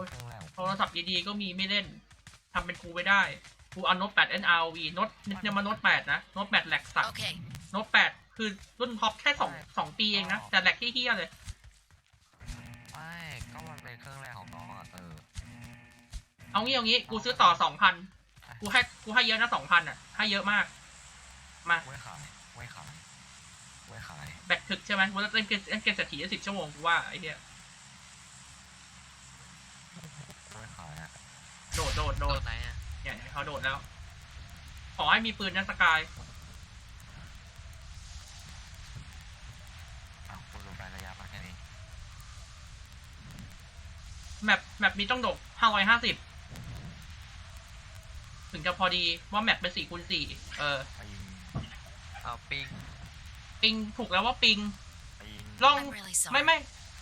เป็นเครื่องแรกโทรศัพท์ดีๆก็มีไม่เล่นทำเป็นกูไปได้กูเอาโน้ต8 NRV โน้ตเนี่ยมาโน้ต8นะโน้ต8แหลกสัตว์ Okay. โน้ต8คือรุ่นท็อปแค่สองสองปีเองนะ แต่แหลกที่เฮี้ยเลย ไม่ก็มันเป็นเครื่องแรกของน้องอะเออเอางี้เอางี้กูซื้อต่อสองพันกูให้กูให้เยอะนะสองพันอะให้เยอะมาก มาไว้ขายไว้ขายไว้ขายแบตถึกใช่ไหมวันละเล่นเกมเล่นเกมเศรษฐีสิบชั่วโมงกูว่าไอ้เหี้ย ไว้ขายอะ โดดโดดโดโดดนไหนอะเนี่ยเขาโดดแล้ว ขอให้มีปืนนะสกาย อ้าวคุณรู้ไประยะมาแค่นี้แมปแมปนี้ต้องโดดห้าร้อยห้าสิบถึงจะพอดีว่าแมปเป็นสี่คูณสี่เออ ไปยิงเอาปิงปิงถูกแล้วว่าปิงไปยิงลอง I'm really sorry. ไม่ไม่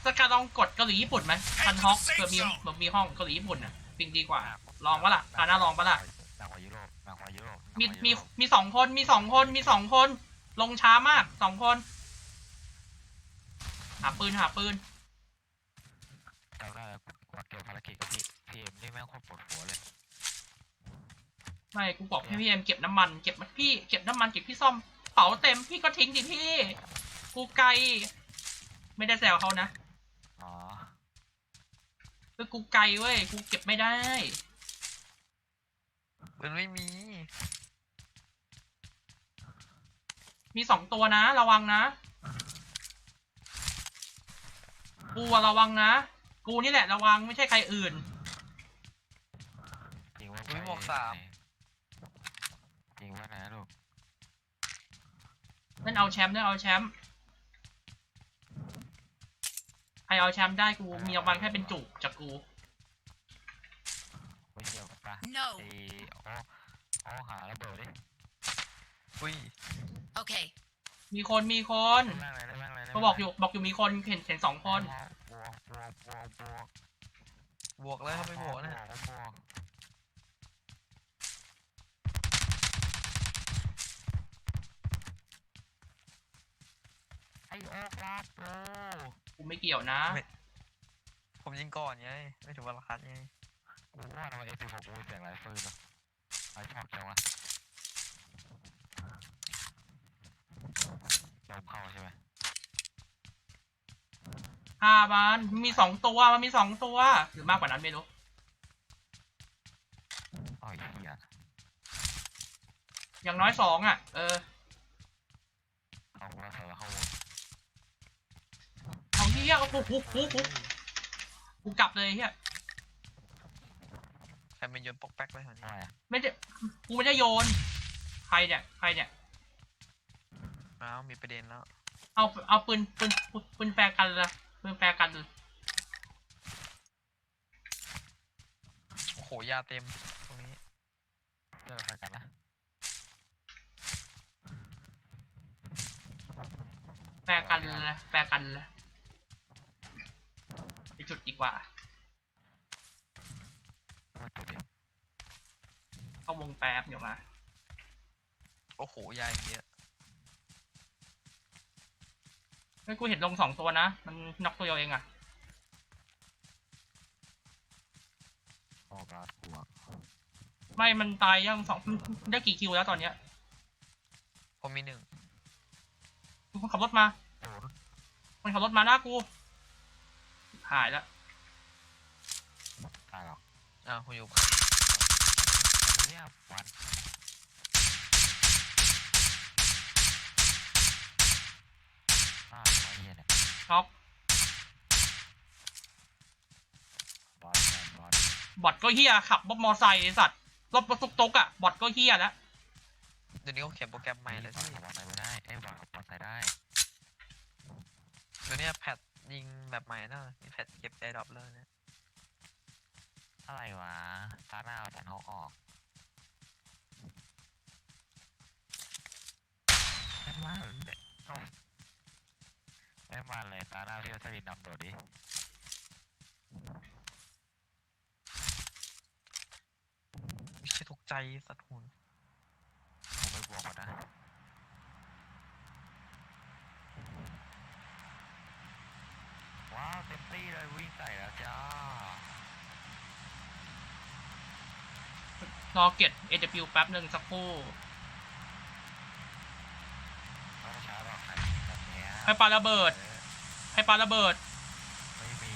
สกายลองกดเกาหลีญี่ปุ่นไหมพันฮอกเกิดมีแบบมีห้องเกาหลีญี่ปุ่นอะ ปิงดีกว่า ลองปะล่ะคาหน้าลองปะล่ะหนักกว่ายุโรปหนักกว่ายุโรปมีหนักกว่ามียุโรปมีสองคนมีสองคนมีสองคน ลงช้ามากสองคน หาปืนหาปืนจำได้แล้วกดเกี่ยวภารกิจกับพี่พีเอ็มนี่แม่งโคตรปวดหัวเลยไม่กูบอกให้พี่เอ็มเก็บน้ำมันเก็บมาพี่เก็บน้ำมันเก็บพี่ซ่อมเป๋าเต็มพี่ก็ทิ้งดิพี่กูไกล ไม่ได้แซวเขานะอ๋อ คือกูไกลเว้ย กูเก็บไม่ได้ มันไม่มี มีสองตัวนะ ระวังนะ กูอะระวังนะ กูนี่แหละระวังไม่ใช่ใครอื่นยิงว่าอุ๊ยหมวกสามยิงว่าไหนนะลูกนั่นเอาแชมป์นั่นเอาแชมป์ ใครเอาแชมป์ได้กูมีรางวัลแค่เป็นจุกจากกูไปเที่ยวกันปะ No. ไอ้อ๋ออ๋อหาระเบิดดิอุ้ย Okay. มีคนมีคนได้แม่งเลยได้แม่งเลยได้ก็บอกอยู่บอกอยู่มีคนเห็นเห็นสองคนบวกบวกบวกบวกบวกเลยถ้าไม่บวกเนี่ยบวกบวกไอ้โอ๊กลาโป กูไม่เกี่ยวนะผมยิงก่อนไง ไม่ถึงเวลาคัดไงกูว่าทำไมเอฟพีหกกูเสียงไรฟืนเนาะไอ้ชอบจังวะลมเข้าใช่ไหมฆ่ามันมีสองตัวมันมีสองตัว หรือมากกว่านั้นไม่รู้อ๋อไอ้เหี้ยอย่างน้อยสองอะ เออ เข้าหัวใส่เข้าวง เอาเฮียเอากูกูกูกูกูกลับเลยเฮียใครเป็นโยนปอกแป๊กไว้แถวนี้ทำไมไม่ได้กูไม่ได้โยน ใครเนี่ยใครเนี่ยอ้าวมีประเด็นแล้ว เอาเอาปืนปืนปืนปืนแฟร์กันละปืนแฟร์กันเลยโอ้โหยาเต็มตรงนี้เลิกใครกันนะแฟร์กันเลยแฟร์กันเลย กว่ามาจุดดิเข้าวงแป๊บเดี๋ยวมา โอ้โหยาอย่างเยอะเฮ้ยกูเห็นลงสองตัวนะ มันน็อกตัวเดียวเองอะออกลาดหัวไม่ มันตายยังสองมันได้กี่คิวแล้วตอนเนี้ยผมมีหนึ่งมันขับรถมา โอ้โหมันขับรถมาหน้ากู หายแล้วตายหรอก อ้าวผมอยู่กูเนี่ยวันอ้าวไอ้เหี้ยเนี่ยน็อกบอสแมนบอสบอทก็เฮียขับรถมอไซค์ไอ้สัตว์รถบรรทุกตกอะบอทก็เฮียแล้วเดี๋ยวนี้เขาเขียนโปรแกรมใหม่แล้วบอสพี่ขับมอเตอร์ไซค์ไม่ได้เอ้ยบอสขับมอเตอร์ไซค์ได้เดี๋ยวนี้แพทยิงแบบใหม่นะมีแพทเก็บไอดรอปเลยเนี่ย อะไรวะตาหน้าเอาแต่เขาออกไม่มาเลยเอ้าไม่มาเลยตาหน้าพี่วัชรินนำโดดดิไม่ใช่ตกใจสัตว์หุ่นผมไม่บวกหมดนะ ว้าวเต็มที่เลยวิ่งใส่แล้วจ้า ร อเก็ต AW แป๊บหนึ่งสักครู่เขาไม่ช้าหรอกใครแบบเนี้ยให้ปาระเบิด ให้ปาระเบิด ไม่มี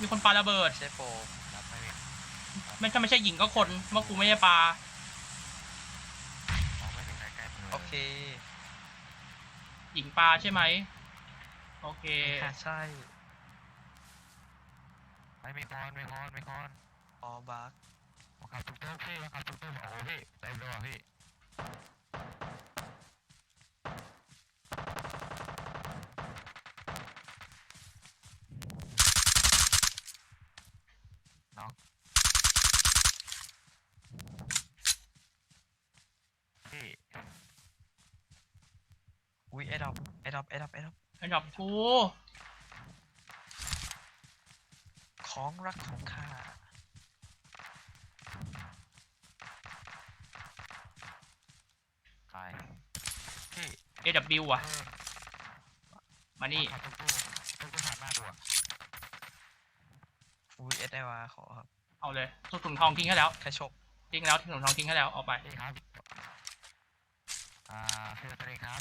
มีคนปาระเบิดไม่ใช่โฟมรับไม่มีไม่ถ้าไม่ใช่หญิงก็คนเมื่อกูไม่ได้ปาเขาไม่มีใครใกล้มือโอเค หญิงปาใช่ไหมโอเคค่ะใช่ ไม่มีคอนไม่คอนไม่คอนออบัก บังคับทุกโต๊ะพี่บังคับทุกโต๊ะโอ้โหพี่เต็มเลยว่ะพี่น็อกพี่อุ้ยไอดอปไอดอปไอดอปไอดอปไอ้ดอกกู ของรักของข้า ตาย พี่ AW อะเออมานี่บังคับทุกโต๊ะทุกโต๊ะผ่านหน้าตัวอุ้ยเอสไอวาขอครับเอาเลยทุกถุงทองทิ้งให้แล้วแค่ชกทิ้งแล้วทิ้งถุงทองทิ้งให้แล้ว เอาไปพี่ครับ อ่าพี่สวัสดีครับ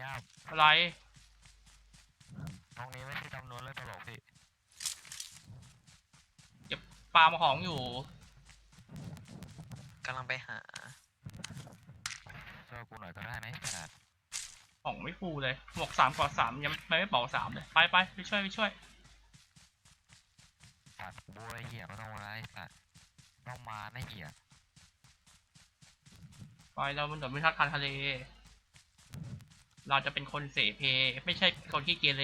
ย่าอะไรตรงนี้ไม่ใช่จำนวนเรื่องตลกพี่ปามาของอยู่กำลังไปหา ช่วยกูหน่อยก็ได้นะขนาดของไม่ฟูเลยหมวกสามกอดสามยังไม่ไม่เป่าสามเลยไปไปไปช่วยไปช่วยสัตว์บัวไอ้เหี้ยก็ต้องมาไอ้สัตว์ต้องมาไอ้เหี้ยไปเรามันเหมือนไม่ทักทานทะเล เราจะเป็นคนเสเพ ไม่ใช่คนที่เกเร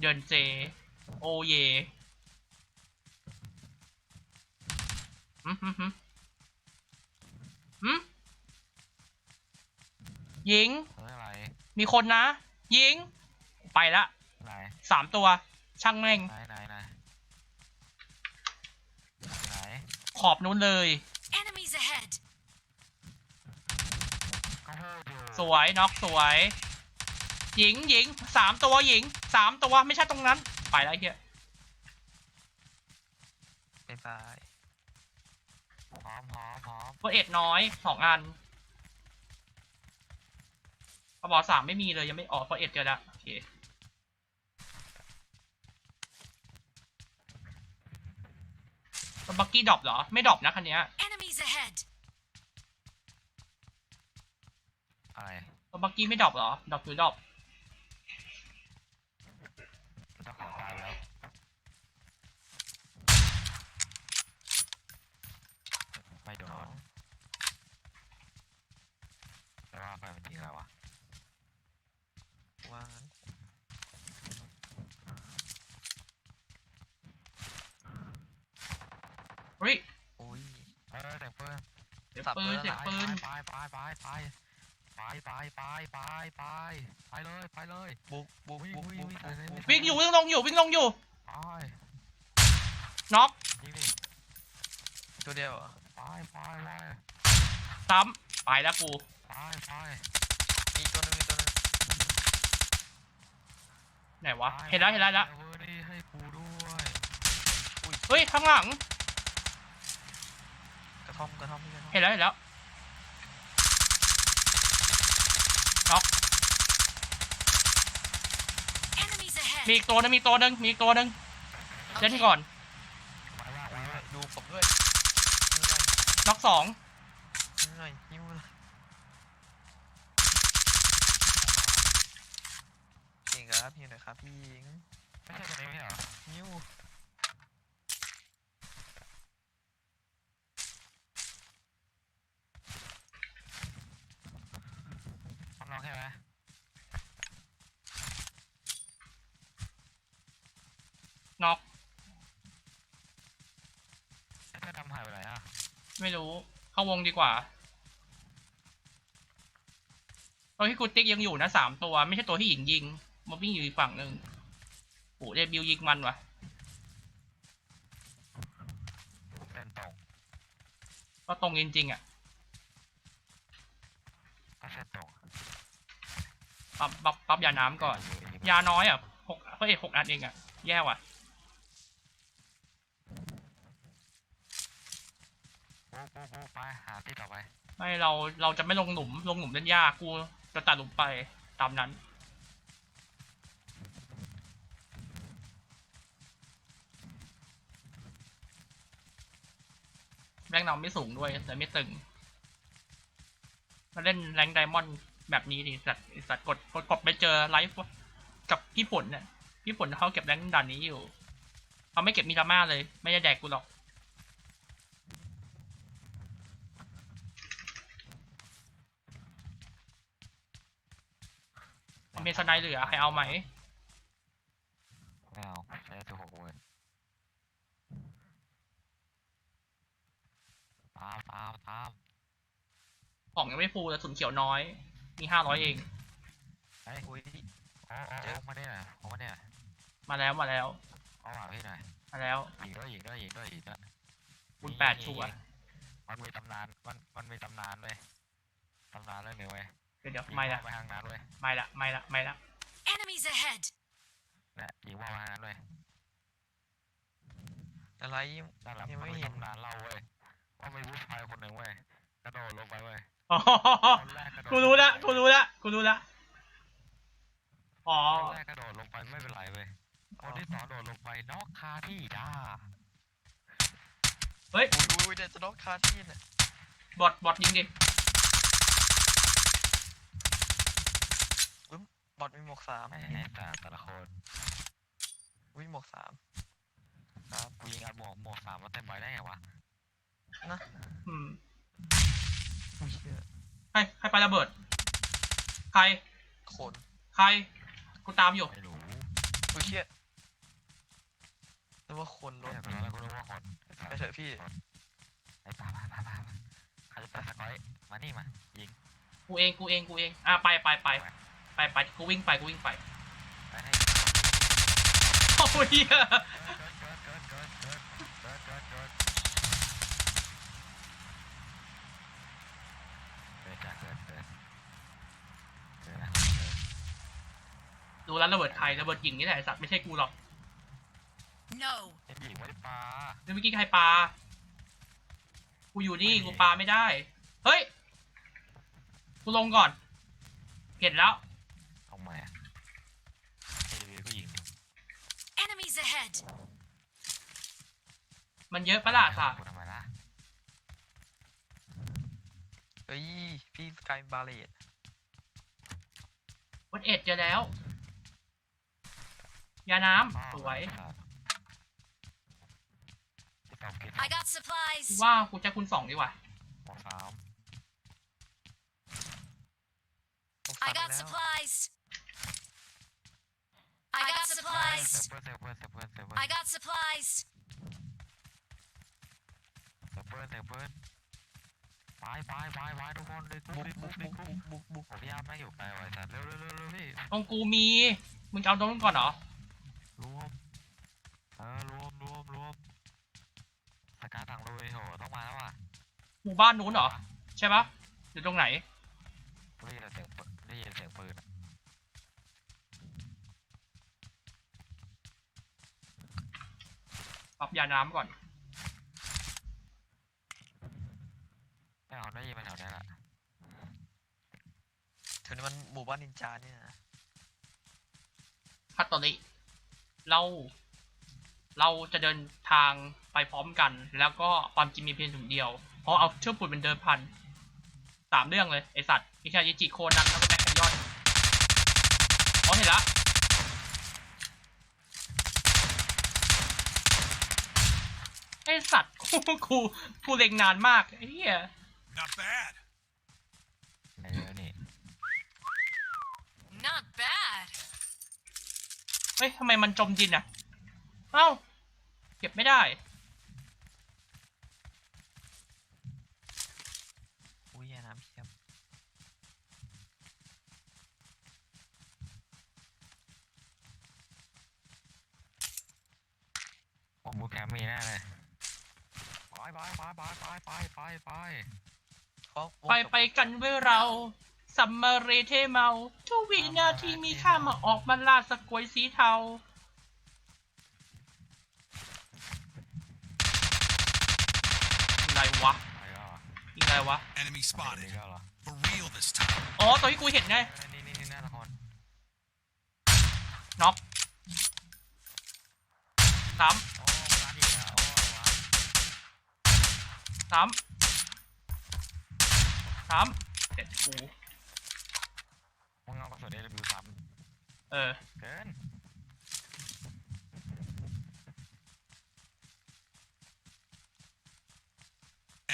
เดินเจ โอเยหืมหืมหืมหืม หญิงเฮ้ยอะไรมีคนนะหญิง ไปละไหนสามตัว ช่างแม่ง ไหนไหนไหนไหนขอบนู้นเลย Enemies ahead! ก็พูดอยู่สวยน็อกสวย หญิงหญิงสามตัวหญิงสามตัวไม่ใช่ตรงนั้น ไปแล้วไอ้เฮียบ๊ายบายพร้อมพร้อมพร้อมเบอร์เอ็ดน้อยสองอัน กระบอกสามไม่มีเลยยังไม่ออกเบอร์เอ็ดเจอละโอเคบักกี้ดรอปเหรอ ไม่ดรอปนะคันเนี้ย Enemies ahead! อะไรบักกี้ไม่ดรอปเหรอดรอปหรือดรอปเจ้าของตายแล้วไม่โดนแต่ว่าไปมันยิงอะไรวะ ว่างั้นเฮ้ยอุ้ยเออแต่งปืนเสียงสับปืเบนอร์เสียงไหนปืนไปไปไปไปไปไปไปไปไปไปไปเลยไปเลยบุกบุกวิ่งบุกวิ่งบุกวิ่งบุกวิ่งบุกวิ่งอยู่วิ่งลงอยู่วิ่งลงอยู่ไปน็อกยิงดิตัวเดียวเหรอไปไปไปซ้ำไปแล้วกูไปไปมีตัวหนึงมีตัวหนึง ไหนวะ เห็นแล้วเห็นแล้วเห็นแล้วเวอร์นี่ให้กูด้วยเฮ้ยข้างหลัง กระท่อมกระท่อมพี่กระท่อมเห็นแล้วเห็นแล้วน็อก Enemies ahead! มีอีกตัวหนึงมีอีกตัวหนึงมีอีกตัวหนึงเล่นให้ก่อนไปว่าไปอุ้ยว่าดูผมด้วยยิงหน่อยน็อกสอง ยิงหน่อยยิงหน่อยเก่ง ครับยิงหน่อยครับพี่หญิงไม่ใช่ตัวนี้ไม่ใช่เหรอนิ้วมันลองแค่ไหมน็อกเพื่อนทำหายไปไหนอะไม่รู้ เข้าวงดีกว่าตัวที่กูติ๊กยังอยู่นะสามตัว ไม่ใช่ตัวที่หญิงยิง มันวิ่งอยู่อีกฝั่งหนึ่งโอ้ได้บิวยิงมันวะก็ตรงจริงๆอะปับปับปับยาน้ำก่อน ยาน้อยอะหกเฮ้ยหกอัดเองอะ แย่ว่ะไปหาที่ต่อไป ไม่เราเราจะไม่ลงหลุมลงหลุมเล่นยากกูจะตัดหลุมไปตามนั้น แรงเราไม่สูงด้วยแต่ไม่ตึงมาเล่นแรงไดมอนด์แบบนี้ดิสัตว์สัตว์กดกดกดไปเจอไลฟ์กับพี่ผลเนี่ยพี่ผลเขาเก็บแรงด่านนี้อยู่เขาไม่เก็บมิราม่าเลย ไม่ได้แดกกูหรอกมันมีสไนเหลือใครเอาไหมไม่เอาใช้สิบหกเว้ย ตามตามตามของยังไม่ฟูแต่สุนเขียวน้อย มีห้าร้อยเองเฮ้ยอุ้ยโอ้โอ้โอ้มาเนี่ยโอ้มาเนี่ยมาแล้วมาแล้วเอาหลังพี่หน่อยมาแล้วยิงด้วยยิงด้วยยิงด้วยยิงด้วยคุณแปดชัวร์มันมีตำนานมันมันมีตำนานเว้ยตำนานเรื่องหนึงเว้ยเดี๋ยวเดี๋ยวยิงไม่ละว่าวไปทางนั้นเว้ยไม่ละไม่ละไม่ละ Enemies ahead! เนี่ยยิงว่าวไปทางนั้นเว้ยอะไรยิ่งนั่นแหละยังมันไม่มีเห็นตำนานเล่าเว้ย ว่ามีผู้ชายคนหนึ่งเว้ยกระโดดลงไปเว้ยอ๋อคนแรกกระโดดกูรู้ละกูรู้ละกูรู้ละอ๋อ คนแรกกระโดดลงไปไม่เป็นไรเว้ยคนที่สองโดดลงไปนอกคาที่จ้าเฮ้ย อุ้ยอุ้ยเดี๋ยวจะน็อกคาที่เนี่ยบอทบอทยิงดิ บอดมีหมวกสามแหม่แต่แต่ละคน อุ้ยหมวกสาม อืมอุ้ยเชี่ยใครใครไประเบิด ใครคนใครกูตามอยู่ ไม่รู้อุ้ยเชี่ยนึกว่าคนรถแต่ตอนแรกกูนึกว่าคนไปเถอะพี่ไอ้ป้าป้าป้าป้าใครจะไปสกอยมานี่มายิงกูเองกูเองกูเอง อะไปไปไปไปไปกูวิ่งไปกูวิ่งไปไปให้โอ้ยเหี้ย แล้วระเบิดใครระเบิดยิงนี่แหละไอ้สัตว์ไม่ใช่กูหรอก No! ไอ้หญิงไม่ได้ปลาแล้วเมื่อกี้ใครปลา กูอยู่นี่กูปลาไม่ได้ เฮ้ย กูลงก่อน เห็นแล้วทำไมอะไอ้ดีก็ยิงดิ Enemies ahead! มันเยอะปะล่ะสัตว์กูทำไมล่ะเฮ้ย พี่สกายบาเลตวัดเอ็ดเจอแล้ว ยาน้ำสวยที่ตอบคิด I got supplies! กูว่ากูจะคุณสองดีกว่าหมวกสามหมวก I สาม got แล้ว supplies! I got เซ supplies! ฟเพื่อนเซฟเพื่อนเซฟเพื่อนเซฟเพื่อน I got supplies! เซฟเพื่อนเซฟเพื่อนไปไปไปไปทุกคนเลยบุกเลยบุบุกกบุบุกกบุบุกกบุกบุกผมพยายามไม่อยู่ไกลไว้สัตว์เร็วเร็วเร็วเร็วพี่ตรงกูมี มึงจะเอาตรงนู้นก่อนเหรอรวม เออรวมรวมรวมสกัดทางลุยโหต้องมาแล้วว่ะหมู่บ้านนู้นเหรอ ใช่ปะอยู่ตรงไหน ได้ยินเสียงปืนได้ยินเสียงปืนอะปรับยาน้ำก่อนไม่เอาได้ยินมาแถวเนี้ยแหละถึงนี้มันหมู่บ้านนินจาเนี่ยนะคัตโตริเรา เราจะเดินทางไปพร้อมกัน แล้วก็ความจริงมีเพียงถุงเดียว เพราะเอาเชือกปูนเป็นเดิมพันสามเรื่องเลยไอสัตว์อิชายิจิโคนันแล้วก็แม็กแคนยอนอ๋อเห็นละไอสัตว์กูกูกูเล็งนานมากไอ้เหี้ย Not bad. ไอ้เรื่องนี่ Not bad! เฮ้ยทำไมมันจมดินอะ เอ้า เก็บไม่ได้ อุ้ยแย่น้ำเพียบผมบูแคมป์มีแน่เลย ไปไปไปไปไปไปไปไปเพราะวงไปจบไปกันเว้ยเราสัมมาเรเทเมาทุกวินาทีมีค่ามาออกมาล่าสกวยสีเทา อะไรวะ ไป วะ Enemy นี่ spotted. ก็เหรอ For real this time. อ๋อ ตัวที่กูเห็นไงเออนี่นี่นี่หน้าละครน็อกสามโอ้ร้านอีกแล้วโอ้ว้าวสามสามเสร็จกูมึงเอากระสุนเอวิวซ้เออำเกิน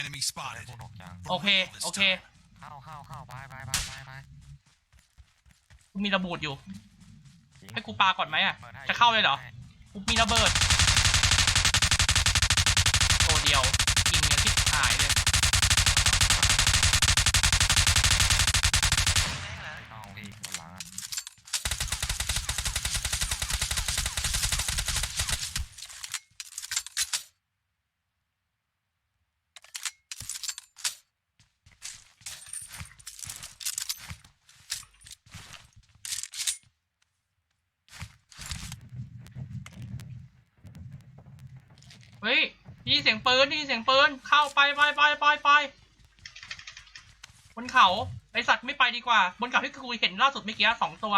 Enemy ไอ้ spotted. พวกหนกจังโอเค โอเคเข้าเข้าเข้าไปไปไปไปไปกูมีระบูดอยู่ ยิงให้กูปาก่อนไหมอะ ปิดให้จะเข้าเลยเหรอปิดให้กูมีระเบิด ตัวเดียวยิงเนี่ยที่หายเลย ไม่ต้องพี่บนหลังอะ เฮ้ยได้ยิน เสียงปืนได้ยินเสียงปืนเข้าไปไปไปไปไปบนเขาไอสัตว์ไม่ไปดีกว่า บนเขาที่กูเห็นล่าสุดเมื่อกี้สองตัว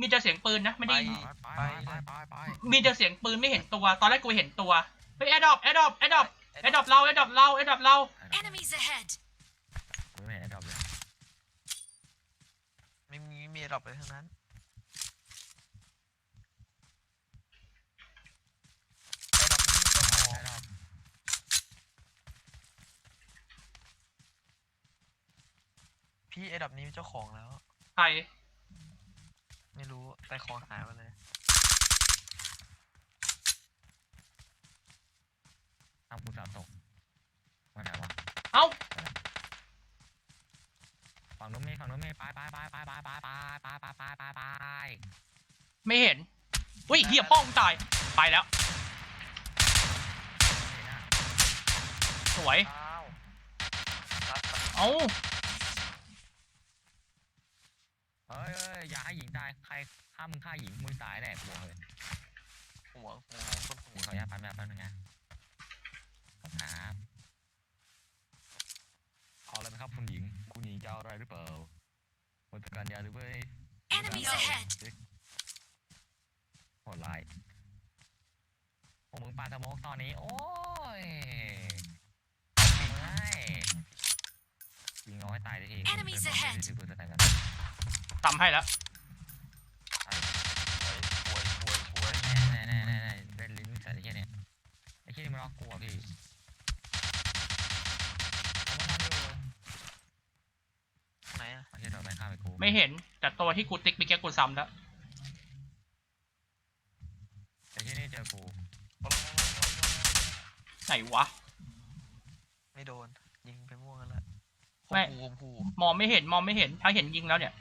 มีแต่เสียงปืนนะไม่ได้ไปไปไปไปไปมีแต่เสียงปืนไม่เห็นตัว ตอนแรกกูเห็นตัวเฮ้ยแอดดอปแอดดอปแอดดอปแอดดอปเราแอดดอปเราแอดดอปเรา Enemies ahead! กูไม่เห็นไอ้ดอกเลยไม่มีไม่มีดรอปเลยทั้งนั้นไอ้ดรอปนี้เจ้าของ ไอ้ดอก พี่ไอ้ดรอปนี้มีเจ้าของแล้ว ใครไม่รู้แต่ของหายไปเลยทำกูสาตกมาไหนวะเอ้าฝั่งนู้นมีฝั่งนู้นมีไปไปไปไปไปไปไปไปไปไปไปไปไม่เห็นอุ้ยเหี้ยพ่อมึงตายไปแล้ว สวยอ้าวรัดตัดเอ้า เฮ้ ยเฮ้ยอย่าให้หญิงตายใครถ้ามึงฆ่าหญิงมึงตายแน่กลัวเลยหัวหัวคนหญิหังวขออนุญาตแป๊บนึงแป๊บนึงนะขอบคุณครับเอาเลยไหมครับคุณหญิง คุณหญิงจะเอาอะไรหรือเปล่าคนจัดการยาหรือไม่ Enemies ahead! โหดร้ายพวกมึงปาสโมกตอนนี้ โอ้ยยิงง่ายยิงเอาให้ตายได้ที Enemies ahead ถือปืนสแตนกัน ทำให้แล้วสวยสวยสวยแน่แน่แน่แน่เล่นลิ้นใส่ไอ้เหี้ยเนี่ยไอ้เหี้ยนี่มันล็อกกลัวพี่เอามานั่งดูไหนอะไอ้เหี้ยโดนแม่งข้ามไปกูไม่เห็นแต่ตัวที่กูติ๊กเมื่อกี้กูซ้ำแล้วไอ้เหี้ยนี่เจอกูไหนวะ ไม่โดนยิงไปม่วงกันละไม่โอ้โหมองไม่เห็นมองไม่เห็นถ้าเห็นยิงแล้วเนี่ย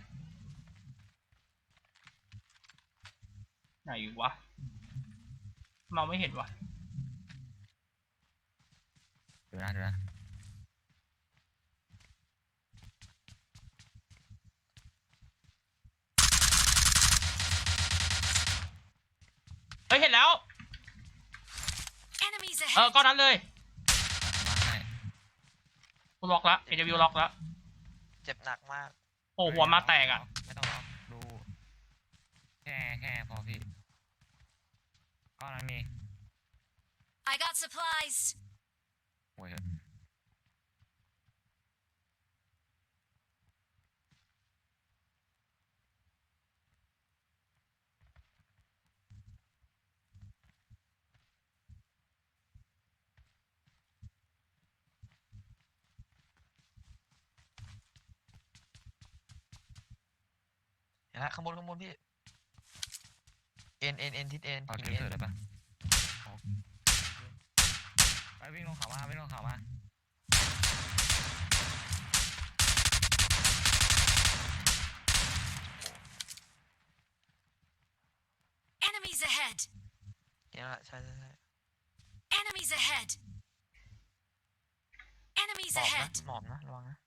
ไหนวะมองไม่เห็นวะเดูนะเดูนะเฮ้ยเห็นแล้ว Enemies เออ ahead! ก้อนนั้นเลยมาให้กูล็อกแล้วเอเดวิวล็อกแล้วเจ็บหนักมากโอ้หัวมาแตกอะ ไม่ต้องล็อกดู แค่แค่ On me. I got supplies. Wait. Yeah, ข้างบนข้างบนพี่ อ็นเอ็นเอ็นทิศเอ็นเอาหินทิ้งเอ็นเถอะได้ปะเอาไปวิ่งลงเขามาวิ่งลงเขามา Enemies ahead! เห็นละใช่ใช่ใช่ Enemies ahead! Enemies หมอบนะ ahead! หมอบนะระวังนะ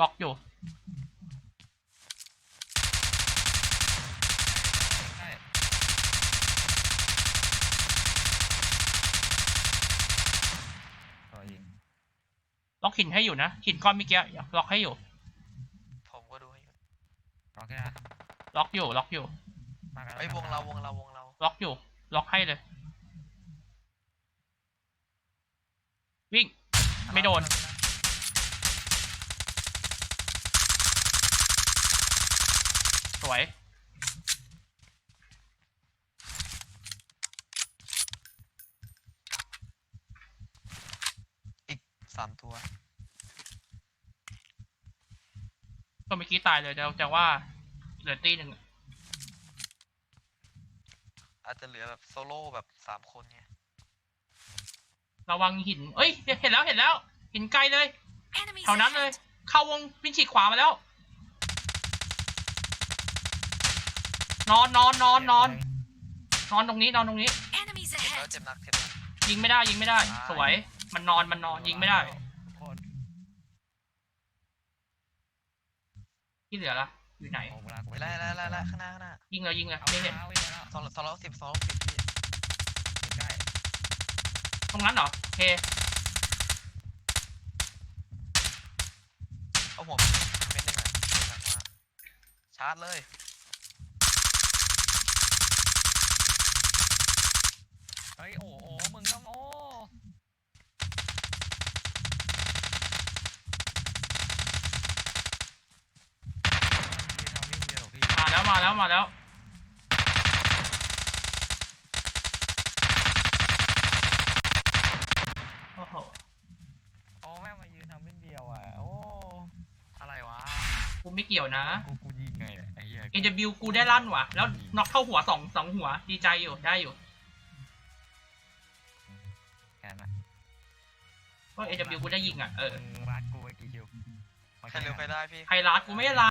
ล็อกอยู่ ใช่ต่อยิง หินให้อยู่นะหินก้อนเมื่อกี้ล็อกให้อยู่ ผมก็ดูให้อยู่รอแค่นะล็อกอยู่ล็อกอยู่ มากันไอ้ยวงเราวงเราวงเราล็อกอยู่ ล็อกให้เลย วิ่ง ไม่โดน สวย อีก สามตัวก็เมื่อกี้ตายเลยแต่แต่ว่าเหลือตีหนึ่งอาจจะเหลือแบบโซโล่แบบสามคนไงระวังหิน เอ้ยเห็นแล้วเห็นแล้ว หินไกลเลย Enemies แถวนั้นเลย ahead. เข้าวงวิ่งฉีกขวามาแล้ว นอนนอนนอนนอนนอนตรงนี้นอนตรงนี้ Enemies เจ็บแล้ว ahead. เจ็บหนักเจ็บหนักยิงไม่ได้ยิงไม่ได้ตายสวย มันนอนมันนอนยิงไม่ได้ทุกคนที่เหลือละอยู่ไหนโอ้เวลากูไปไล่ไล่ไล่ไล่ข้างหน้าข้างหน้ายิงเลยยิงเลยเอาไม่ไม่เห็นเอาวิ่งแล้วสองสองร้อยสิบสองร้อยสิบพี่ใกล้ตรงนั้นเหรอโอเคเอาหัวเม็ดหนึงอะหนักมากชาร์จเลย เฮ้ยโอ้โหมึงต้องโอ้ยืนทำวิ่งเดียวพี่ มา แล้วมาแล้วมาแล้ว โอ้โห โอ้แม่งมายืนทำวิ่งเดียวอะ โอ้ อะไรวะ กูไม่เกี่ยวนะ กูกูยิงไงเนี่ยไอ้เหี้ย AW กูได้ลั่นว่ะ แล้วน็อกเข้าหัวสองสองหัว ดีใจอยู่ ได้อยู่แค่นั้นก็ AW กูได้ยิงอะ เออ มึงรัดกูไปกี่คิว ใครเร็วใครได้พี่ใครรัดกูไม่ได้รัด